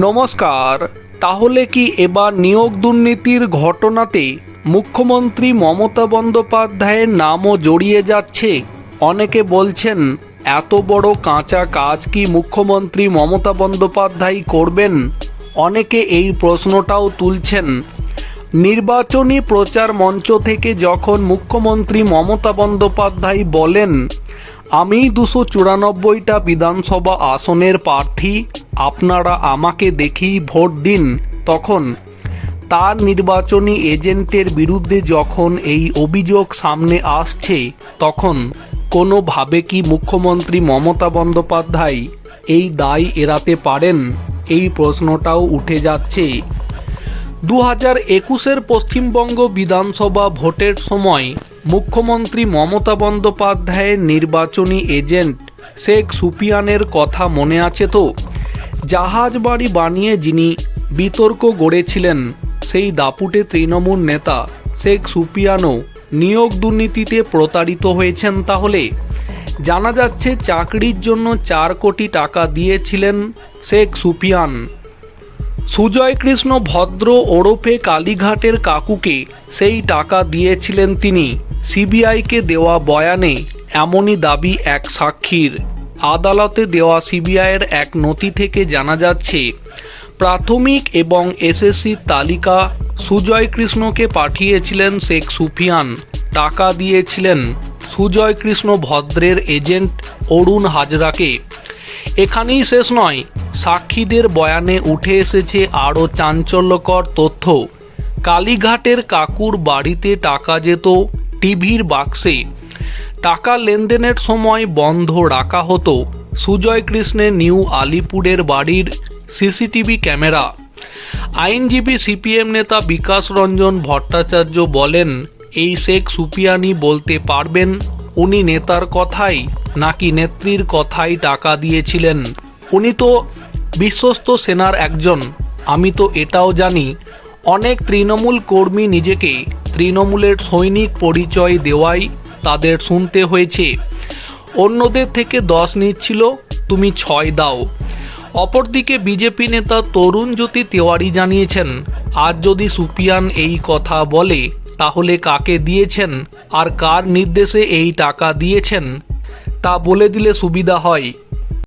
নমস্কার, তাহলে কি এবার নিয়োগ দুর্নীতির ঘটনাতে মুখ্যমন্ত্রী মমতা বন্দ্যোপাধ্যায়ের নামও জড়িয়ে যাচ্ছে? অনেকে বলছেন, এত বড় কাঁচা কাজ কি মুখ্যমন্ত্রী মমতা বন্দ্যোপাধ্যায় করবেন? অনেকে এই প্রশ্নটাও তুলছেন। নির্বাচনী প্রচার মঞ্চ থেকে যখন মুখ্যমন্ত্রী মমতা বন্দ্যোপাধ্যায় বলেন, আমি দুশো চুরানব্বইটা বিধানসভা আসনের প্রার্থী আপনারা আমাকে দেখেই ভোট দিন। তখন তার নির্বাচনী এজেন্টের বিরুদ্ধে যখন এই অভিযোগ সামনে আসছে, তখন কোনোভাবে কি মুখ্যমন্ত্রী মমতা বন্দ্যোপাধ্যায় এই দায় এড়াতে পারেন? এই প্রশ্নটাও উঠে যাচ্ছে। দু হাজার একুশের পশ্চিমবঙ্গ বিধানসভা ভোটের সময় মুখ্যমন্ত্রী মমতা বন্দ্যোপাধ্যায়ের নির্বাচনী এজেন্ট শেখ সুপিয়ানের কথা মনে আছে তো? জাহাজ বাড়ি বানিয়ে যিনি বিতর্ক গড়েছিলেন, সেই দাপুটে তৃণমূল নেতা শেখ সুপিয়ানও নিয়োগ দুর্নীতিতে প্রতারিত হয়েছেন তাহলে? জানা যাচ্ছে চাকরির জন্য চার কোটি টাকা দিয়েছিলেন শেখ সুপিয়ান। সুজয় কৃষ্ণ ভদ্র ওরফে কালীঘাটের কাকুকে সেই টাকা দিয়েছিলেন তিনি। সিবিআইকে দেওয়া বয়ানে এমনই দাবি এক সাক্ষীর। আদালতে দেওয়া সিবিআইয়ের এক নথি থেকে জানা যাচ্ছে, প্রাথমিক এবং এসএসসির তালিকা সুজয় কৃষ্ণকে পাঠিয়েছিলেন শেখ সুফিয়ান। টাকা দিয়েছিলেন সুজয় কৃষ্ণ ভদ্রের এজেন্ট অরুণ হাজরাকে। এখানেই শেষ নয়, সাক্ষীদের বয়ানে উঠে এসেছে আরও চাঞ্চল্যকর তথ্য। কালীঘাটের কাকুর বাড়িতে টাকা যেত, টিভির বাক্সে। টাকা লেনদেনের সময় বন্ধ রাখা হতো সুজয় কৃষ্ণের নিউ আলিপুরের বাড়ির সিসিটিভি ক্যামেরা। আইনজীবী সিপিএম নেতা বিকাশ রঞ্জন ভট্টাচার্য বলেন, এই শেখ সুপিয়ানি বলতে পারবেন, উনি নেতার কথাই নাকি নেত্রীর কথাই টাকা দিয়েছিলেন। উনি তো বিশ্বস্ত সেনার একজন, আমি তো এটাও জানি। অনেক তৃণমূল কর্মী নিজেকে তৃণমূলের সৈনিক পরিচয় দেওয়াই তাদের শুনতে হয়েছে। অন্যদের থেকে দশ নিচ্ছিল, তুমি ছয় দাও। অপরদিকে বিজেপি নেতা তরুণ জ্যোতি তেওয়ারি জানিয়েছেন, আজ যদি সুপিয়ান এই কথা বলে, তাহলে কাকে দিয়েছেন? আর কার নির্দেশে এই টাকা দিয়েছেন? তা বলে দিলে সুবিধা হয়।